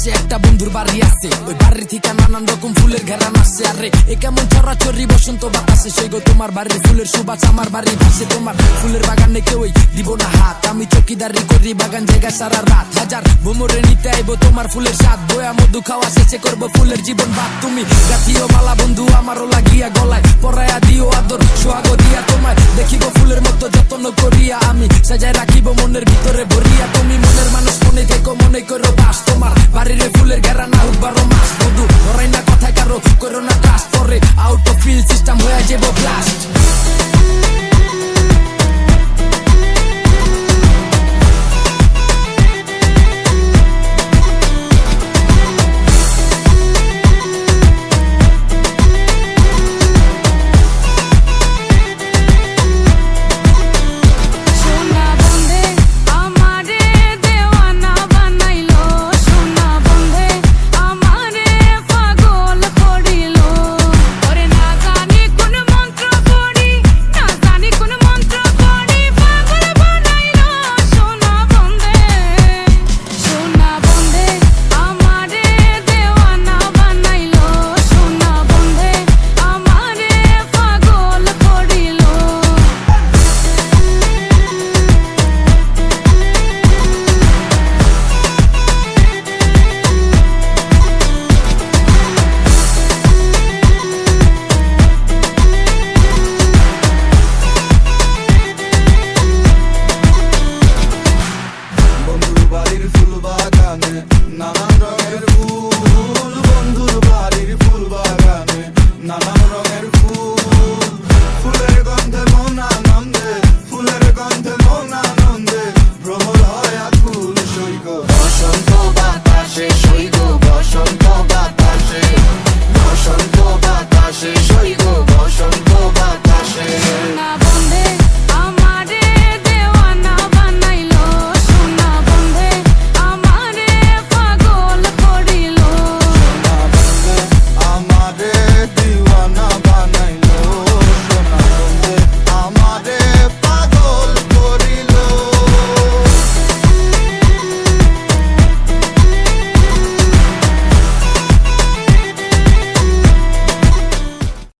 পাশে একটা বন্ধুর বাড়ি আছে। ওই বাড়ির থেকে নানান রকম ফুলের ঘেরান আসছে আরে, এ কেমন চরাচরি বসন্ত বাতাসে সেই গো তোমার বাড়ির ফুলের সুবাস, আমার বাড়ির পাশে তোমার ফুলের বাগানে কেউই দিব না হাত। আমি চকিদারি করি, বাগান জায়গা সারা রাত। হাজার ভ্রমরে নিতে আইবো তোমার ফুলের স্বাদ। বয়া মধু খাওয়া শেষে করব ফুলের জীবন বাদ তুমি গাথিও মালা, বন্ধু আমারও লাগিয়া গলায়। পরায়া দিও আদর, সোহাগ দিয়া তোমায়। দেখিব ফুলের মতো যত্ন করিয়া আমি। সাজায় রাখিব মনের ভিতরে ভরিয়া। বাড়িরে ফুলের ঘেরা না হোক মাস্ক মাস বধু ধরাই না কথায় কারও করোনা কাজ। করে আউট অফ ফিল্ড সিস্টেম হয়ে যাব ব্লাস্ট